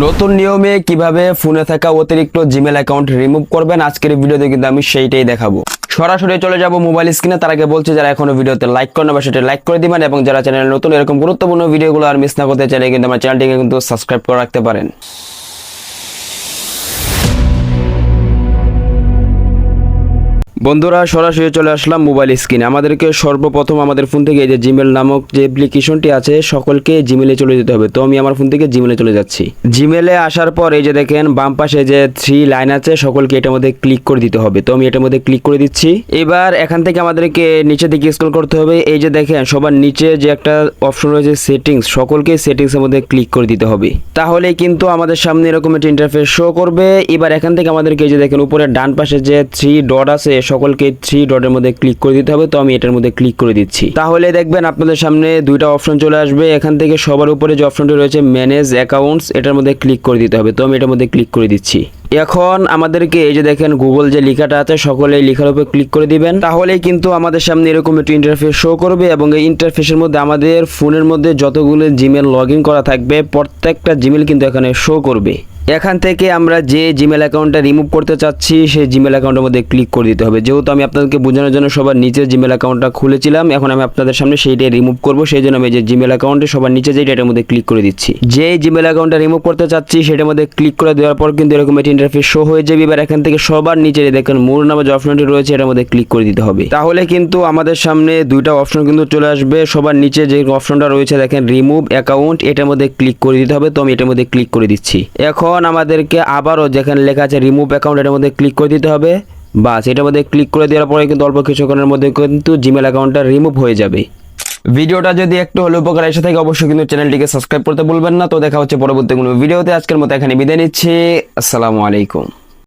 নতুন নিয়মে কীভাবে ফোনে থাকা অতিরিক্ত জিমেল অ্যাকাউন্ট রিমুভ করবেন, আজকের ভিডিওতে কিন্তু আমি সেইটাই দেখাবো। সরাসরি চলে যাব মোবাইল স্ক্রিনে, তার আগে বলছে যারা এখনও ভিডিওতে লাইক করেন বা সেটা লাইক করে দিবেন এবং যারা চ্যানেল নতুন, এরকম গুরুত্বপূর্ণ ভিডিওগুলো আর মিস না করতে চাইলে কিন্তু আমার চ্যানেলটিকে কিন্তু সাবস্ক্রাইব করে রাখতে পারেন। বন্ধুরা, সরাসরি চলে আসলাম মোবাইল স্ক্রিনে আমাদেরকে সর্বপ্রথম আমাদের ফোন থেকে এই যে জিমেল নামক যে অ্যাপ্লিকেশনটি আছে, সকলকে জিমেলে চলে যেতে হবে। তো আমি আমার ফোন থেকে জিমেলে চলে যাচ্ছি। জিমেলে আসার পর এই যে দেখেন, বাম পাশে যে থ্রি লাইন আছে, সকলকে এটার মধ্যে ক্লিক করে দিতে হবে। তো আমি এটার মধ্যে ক্লিক করে দিচ্ছি। এবার এখান থেকে আমাদেরকে নিচে দিকে স্ক্রল করতে হবে। এই যে দেখেন, সবার নিচে যে একটা অপশন রয়েছে সেটিংস সকলকে সেটিংস এর মধ্যে ক্লিক করে দিতে হবে। তাহলে কিন্তু আমাদের সামনে এরকম একটা ইন্টারফেস শো করবে। এবার এখান থেকে আমাদেরকে এই যে দেখেন, উপরে ডান পাশে যে থ্রি ডট আছে সকলকে থ্রি ডটের মধ্যে ক্লিক করে দিতে হবে, তো আমি এটার মধ্যে ক্লিক করে দিচ্ছি। তাহলে দেখবেন আপনাদের সামনে দুইটা অপশন চলে আসবে। এখান থেকে সবার উপরে যে অপশনটি রয়েছে ম্যানেজ অ্যাকাউন্টস এটার মধ্যে ক্লিক করে দিতে হবে। তো আমি এটার মধ্যে ক্লিক করে দিচ্ছি। এখন আমাদেরকে এই যে দেখেন গুগল যে লেখাটা আছে, সকলে লেখার উপর ক্লিক করে দিবেন। তাহলেই কিন্তু আমাদের সামনে এরকম একটি ইন্টারফেস শো করবে এবং এই ইন্টারফেসের মধ্যে আমাদের ফোনের মধ্যে যতগুলো জিমেল লগ করা থাকবে, প্রত্যেকটা জিমেল কিন্তু এখানে শো করবে। এখান থেকে আমরা যে জিমেল অ্যাকাউন্টটা রিমুভ করতে চাচ্ছি, সেই জিমেল অ্যাকাউন্টের মধ্যে ক্লিক করে দিতে হবে। যেহেতু আমি আপনাদেরকে বোঝানোর জন্য সবার নিচে জিমেল অ্যাকাউন্টটা খুলেছিলাম, এখন আমি আপনাদের সামনে সেইটাই রিমুভ করব। সেই জন্য আমি যে জিমেল অ্যাকাউন্টে সবার নিচে যেটা এটার মধ্যে ক্লিক করে দিচ্ছি। যে জিমেল অ্যাকাউন্টটা রিমুভ করতে চাচ্ছি, সেটার মধ্যে ক্লিক করে দেওয়ার পর কিন্তু এরকম একটি ইন্টারফেস শো হয়ে যাবে। এবার এখান থেকে সবার নিচে দেখেন, মূল নামে যে অপশনটি রয়েছে, এটার মধ্যে ক্লিক করে দিতে হবে। তাহলে কিন্তু আমাদের সামনে দুইটা অপশন কিন্তু চলে আসবে। সবার নিচে যে অপশনটা রয়েছে, দেখেন রিমুভ অ্যাকাউন্ট এটার মধ্যে ক্লিক করে দিতে হবে। তো আমি এটার মধ্যে ক্লিক করে দিচ্ছি। এখন আমাদেরকে আবারও যেখানে লেখা আছে রিমুভ অ্যাকাউন্ট এটার মধ্যে ক্লিক করে দিতে হবে। বা সেটার মধ্যে ক্লিক করে দেওয়ার পরে কিন্তু অল্প কিছুক্ষণের মধ্যে কিন্তু জিমেল অ্যাকাউন্টটা রিমুভ হয়ে যাবে। ভিডিওটা যদি একটু হলে উপকার এসে থাকে, অবশ্যই কিন্তু চ্যানেলটিকে সাবস্ক্রাইব করতে ভুলবেন না। তো দেখা হচ্ছে পরবর্তী কোনো ভিডিওতে আজকের মতো এখানে বিদায় নিচ্ছি। আসসালামু আলাইকুম।